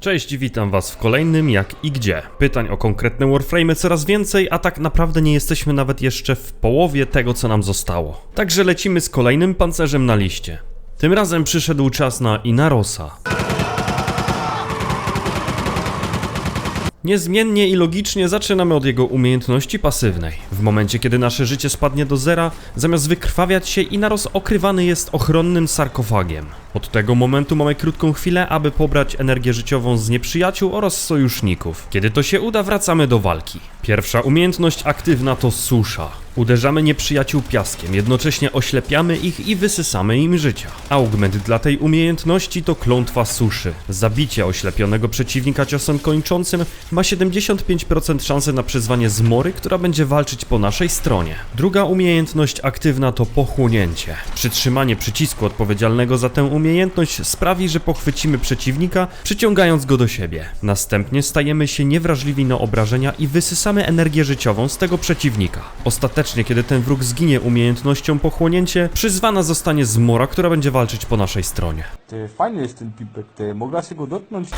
Cześć, witam was w kolejnym jak i gdzie. Pytań o konkretne Warframe coraz więcej, a tak naprawdę nie jesteśmy nawet jeszcze w połowie tego, co nam zostało. Także lecimy z kolejnym pancerzem na liście. Tym razem przyszedł czas na Inarosa. Niezmiennie i logicznie zaczynamy od jego umiejętności pasywnej. W momencie, kiedy nasze życie spadnie do zera, zamiast wykrwawiać się, Inaros okrywany jest ochronnym sarkofagiem. Od tego momentu mamy krótką chwilę, aby pobrać energię życiową z nieprzyjaciół oraz sojuszników. Kiedy to się uda, wracamy do walki. Pierwsza umiejętność aktywna to susza. Uderzamy nieprzyjaciół piaskiem, jednocześnie oślepiamy ich i wysysamy im życia. Augment dla tej umiejętności to klątwa suszy. Zabicie oślepionego przeciwnika ciosem kończącym ma 75% szansy na przyzwanie zmory, która będzie walczyć po naszej stronie. Druga umiejętność aktywna to pochłonięcie. Przytrzymanie przycisku odpowiedzialnego za tę umiejętność sprawi, że pochwycimy przeciwnika, przyciągając go do siebie. Następnie stajemy się niewrażliwi na obrażenia i wysysamy energię życiową z tego przeciwnika. Ostatecznie, kiedy ten wróg zginie umiejętnością pochłonięcie, przyzwana zostanie zmora, która będzie walczyć po naszej stronie. Ty, fajny jest ten pipek, ty, mogła się go dotknąć?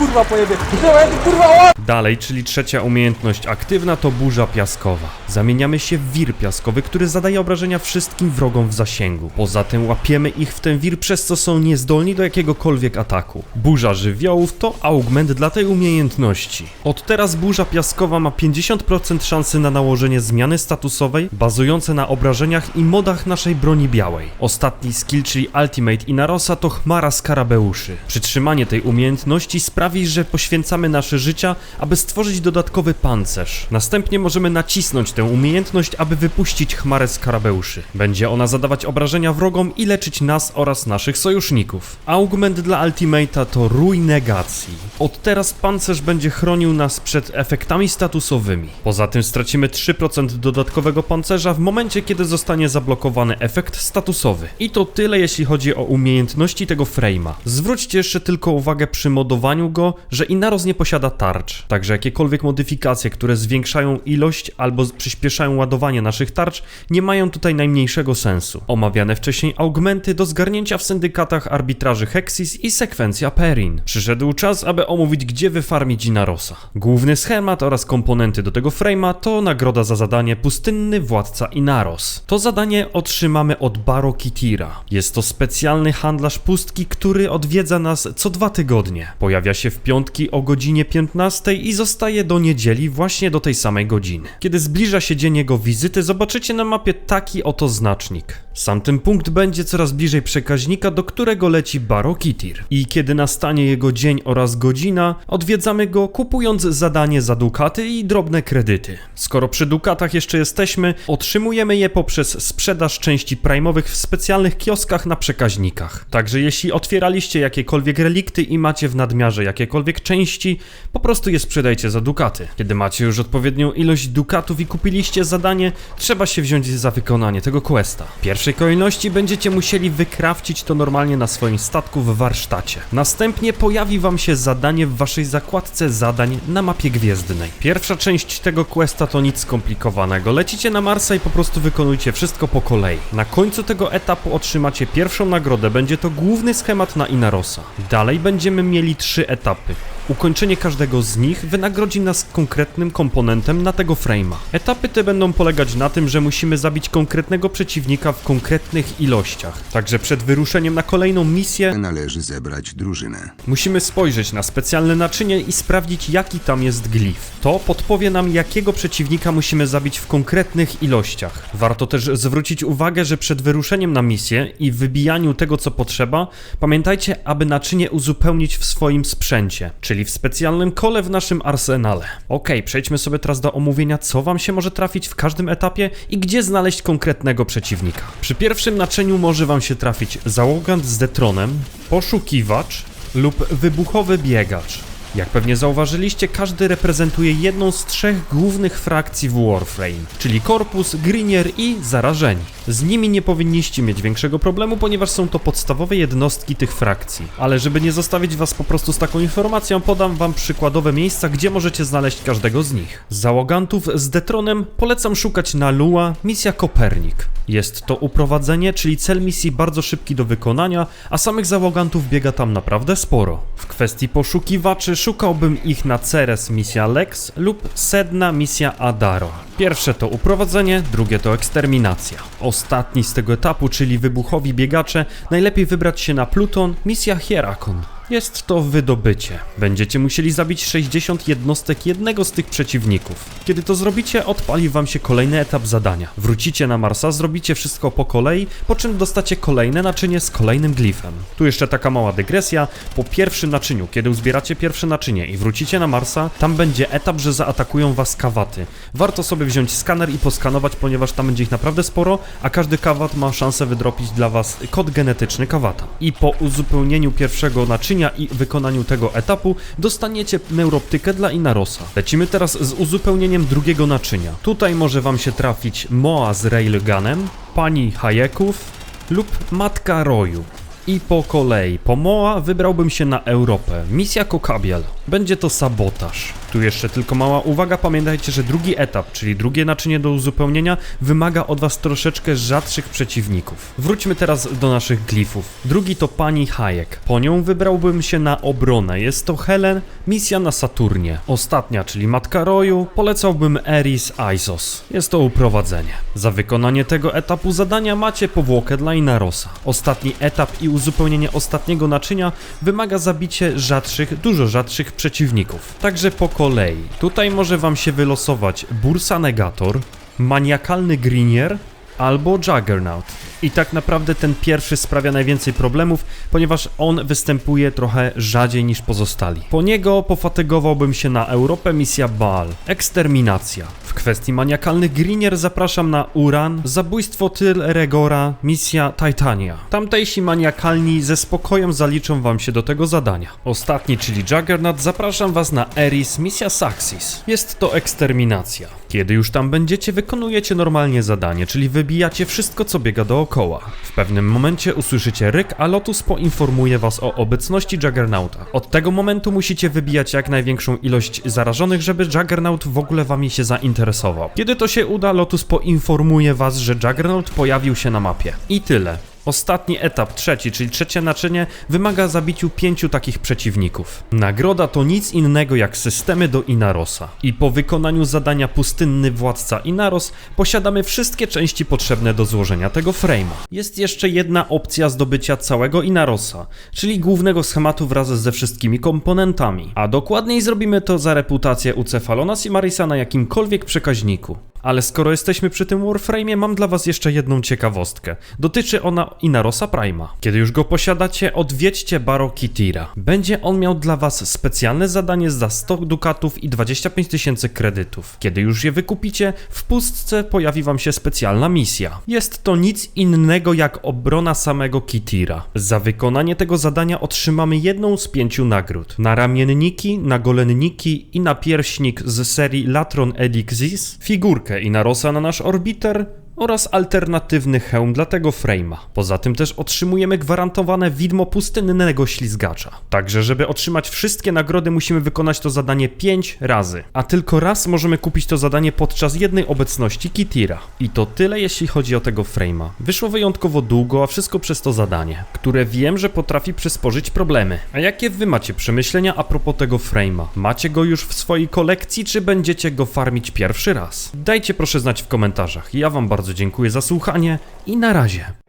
Kurwa pojebie! Ty kurwa! Dalej, czyli trzecia umiejętność aktywna to burza piaskowa. Zamieniamy się w wir piaskowy, który zadaje obrażenia wszystkim wrogom w zasięgu. Poza tym łapiemy ich w ten wir, przez co są niezdolni do jakiegokolwiek ataku. Burza żywiołów to augment dla tej umiejętności. Od teraz burza piaskowa ma 50% szansy na nałożenie zmiany statusowej bazujące na obrażeniach i modach naszej broni białej. Ostatni skill, czyli Ultimate Inarosa to chmara skarabeuszy. Przytrzymanie tej umiejętności sprawi, że poświęcamy nasze życia, aby stworzyć dodatkowy pancerz. Następnie możemy nacisnąć tę umiejętność, aby wypuścić chmarę skarabeuszy. Będzie ona zadawać obrażenia wrogom i leczyć nas oraz naszych sojuszników. Augment dla Ultimate'a to rój negacji. Od teraz pancerz będzie chronił nas przed efektami statusowymi. Poza tym stracimy 3% dodatkowego pancerza w momencie, kiedy zostanie zablokowany efekt statusowy. I to tyle jeśli chodzi o umiejętności tego frame'a. Zwróćcie jeszcze tylko uwagę przy modowaniu go, że Inaros nie posiada tarcz. Także jakiekolwiek modyfikacje, które zwiększają ilość albo przyspieszają ładowanie naszych tarcz, nie mają tutaj najmniejszego sensu. Omawiane wcześniej augmenty do zgarnięcia w syndykatach arbitraży Hexis i sekwencja Perrin. Przyszedł czas, aby omówić, gdzie wyfarmić Inarosa. Główny schemat oraz komponenty do tego frame'a to nagroda za zadanie Pustynny Władca Inaros. To zadanie otrzymamy od Baro Kitira. Jest to specjalny handlarz pustki, który odwiedza nas co dwa tygodnie. Pojawia się w piątki o godzinie 15 i zostaje do niedzieli właśnie do tej samej godziny. Kiedy zbliża się dzień jego wizyty, zobaczycie na mapie taki oto znacznik. Sam ten punkt będzie coraz bliżej przekaźnika, do którego leci Baro Kitir. I kiedy nastanie jego dzień oraz godzina, odwiedzamy go kupując zadanie za dukaty i drobne kredyty. Skoro przy dukatach jeszcze jesteśmy, otrzymujemy je poprzez sprzedaż części prime'owych w specjalnych kioskach na przekaźnikach. Także jeśli otwieraliście jakiekolwiek relikty i macie w nadmiarze jakiekolwiek części, po prostu je sprzedajcie za dukaty. Kiedy macie już odpowiednią ilość dukatów i kupiliście zadanie, trzeba się wziąć za wykonanie tego questa. W pierwszej kolejności będziecie musieli wykrawcić to normalnie na swoim statku w warsztacie. Następnie pojawi wam się zadanie w waszej zakładce zadań na mapie gwiezdnej. Pierwsza część tego questa to nic skomplikowanego. Lecicie na Marsa i po prostu wykonujcie wszystko po kolei. Na końcu tego etapu otrzymacie pierwszą nagrodę, będzie to główny schemat na Inarosa. Dalej będziemy mieli trzy etapy. Ukończenie każdego z nich wynagrodzi nas konkretnym komponentem na tego frame'a. Etapy te będą polegać na tym, że musimy zabić konkretnego przeciwnika w konkretnych ilościach. Także przed wyruszeniem na kolejną misję Należy zebrać drużynę. musimy spojrzeć na specjalne naczynie i sprawdzić jaki tam jest glif. To podpowie nam jakiego przeciwnika musimy zabić w konkretnych ilościach. Warto też zwrócić uwagę, że przed wyruszeniem na misję i wybijaniu tego co potrzeba, pamiętajcie, aby naczynie uzupełnić w swoim sprzęcie, czyli w specjalnym kole w naszym arsenale. Ok, przejdźmy sobie teraz do omówienia, co wam się może trafić w każdym etapie i gdzie znaleźć konkretnego przeciwnika. Przy pierwszym naczyniu może wam się trafić załogant z detronem, poszukiwacz lub wybuchowy biegacz. Jak pewnie zauważyliście, każdy reprezentuje jedną z trzech głównych frakcji w Warframe, czyli Korpus, Grinier i Zarażeni. Z nimi nie powinniście mieć większego problemu, ponieważ są to podstawowe jednostki tych frakcji. Ale żeby nie zostawić was po prostu z taką informacją, podam wam przykładowe miejsca, gdzie możecie znaleźć każdego z nich. Załogantów z Detronem polecam szukać na Lua, misja Kopernik. Jest to uprowadzenie, czyli cel misji bardzo szybki do wykonania, a samych załogantów biega tam naprawdę sporo. W kwestii poszukiwaczy szukałbym ich na Ceres misja Lex lub Sedna misja Adaro. Pierwsze to uprowadzenie, drugie to eksterminacja. Ostatni z tego etapu, czyli wybuchowi biegacze, najlepiej wybrać się na Pluton, misja Hierakon. Jest to wydobycie. Będziecie musieli zabić 60 jednostek jednego z tych przeciwników. Kiedy to zrobicie, odpali wam się kolejny etap zadania. Wrócicie na Marsa, zrobicie wszystko po kolei, po czym dostacie kolejne naczynie z kolejnym glifem. Tu jeszcze taka mała dygresja. Po pierwszym naczyniu, kiedy uzbieracie pierwsze naczynie i wrócicie na Marsa, tam będzie etap, że zaatakują was kawaty. Warto sobie wziąć skaner i poskanować, ponieważ tam będzie ich naprawdę sporo, a każdy kawat ma szansę wydropić dla was kod genetyczny kawata. I po uzupełnieniu pierwszego naczynia i wykonaniu tego etapu dostaniecie neuroptykę dla Inarosa. Lecimy teraz z uzupełnieniem drugiego naczynia. Tutaj może wam się trafić Moa z Railgunem, Pani Hajeków lub Matka Roju. I po kolei, po Moa wybrałbym się na Europę. Misja Kokabiel. Będzie to sabotaż. Tu jeszcze tylko mała uwaga, pamiętajcie, że drugi etap, czyli drugie naczynie do uzupełnienia, wymaga od was troszeczkę rzadszych przeciwników. Wróćmy teraz do naszych glifów. Drugi to Pani Hayek. Po nią wybrałbym się na obronę. Jest to Helen, misja na Saturnie. Ostatnia, czyli Matka Roju, polecałbym Eris Isos. Jest to uprowadzenie. Za wykonanie tego etapu zadania macie powłokę dla Inarosa. Ostatni etap i uzupełnienie ostatniego naczynia wymaga zabicie rzadszych, dużo rzadszych przeciwników. Także po kolei. Tutaj może wam się wylosować Bursa Negator, maniakalny Greenier albo Juggernaut. I tak naprawdę ten pierwszy sprawia najwięcej problemów, ponieważ on występuje trochę rzadziej niż pozostali. Po niego pofatygowałbym się na Europę misja Baal, eksterminacja. W kwestii maniakalnych Greenier zapraszam na Uran, zabójstwo Tyl Regora, misja Titania. Tamtejsi maniakalni ze spokojem zaliczą wam się do tego zadania. Ostatni, czyli Juggernaut, zapraszam was na Eris, misja Saxis. Jest to eksterminacja. Kiedy już tam będziecie, wykonujecie normalnie zadanie, czyli wybijacie wszystko, co biega dookoła. W pewnym momencie usłyszycie ryk, a Lotus poinformuje was o obecności Juggernauta. Od tego momentu musicie wybijać jak największą ilość zarażonych, żeby Juggernaut w ogóle wami się zainteresował. Kiedy to się uda, Lotus poinformuje was, że Juggernaut pojawił się na mapie. I tyle. Ostatni etap, trzeci, czyli trzecie naczynie, wymaga zabiciu pięciu takich przeciwników. Nagroda to nic innego jak systemy do Inarosa. I po wykonaniu zadania Pustynny Władca Inaros posiadamy wszystkie części potrzebne do złożenia tego frame'a. Jest jeszcze jedna opcja zdobycia całego Inarosa, czyli głównego schematu wraz ze wszystkimi komponentami. A dokładniej zrobimy to za reputację Ucefalona Simarisa na jakimkolwiek przekaźniku. Ale skoro jesteśmy przy tym Warframe'ie, mam dla was jeszcze jedną ciekawostkę. Dotyczy ona Inarosa Prima. Kiedy już go posiadacie, odwiedźcie Baro Kitira. Będzie on miał dla was specjalne zadanie za 100 dukatów i 25 tysięcy kredytów. Kiedy już je wykupicie, w pustce pojawi wam się specjalna misja. Jest to nic innego jak obrona samego Kitira. Za wykonanie tego zadania otrzymamy jedną z pięciu nagród. Na ramienniki, na golenniki i na pierśnik z serii Latron Elixis, figurkę Inarosa na nasz orbiter oraz alternatywny hełm dla tego frame'a. Poza tym też otrzymujemy gwarantowane widmo pustynnego ślizgacza. Także żeby otrzymać wszystkie nagrody musimy wykonać to zadanie 5 razy. A tylko raz możemy kupić to zadanie podczas jednej obecności Kitira. I to tyle jeśli chodzi o tego frame'a. Wyszło wyjątkowo długo, a wszystko przez to zadanie, które wiem, że potrafi przysporzyć problemy. A jakie wy macie przemyślenia a propos tego frame'a? Macie go już w swojej kolekcji, czy będziecie go farmić pierwszy raz? Dajcie proszę znać w komentarzach. Ja wam bardzo dziękuję za słuchanie i na razie.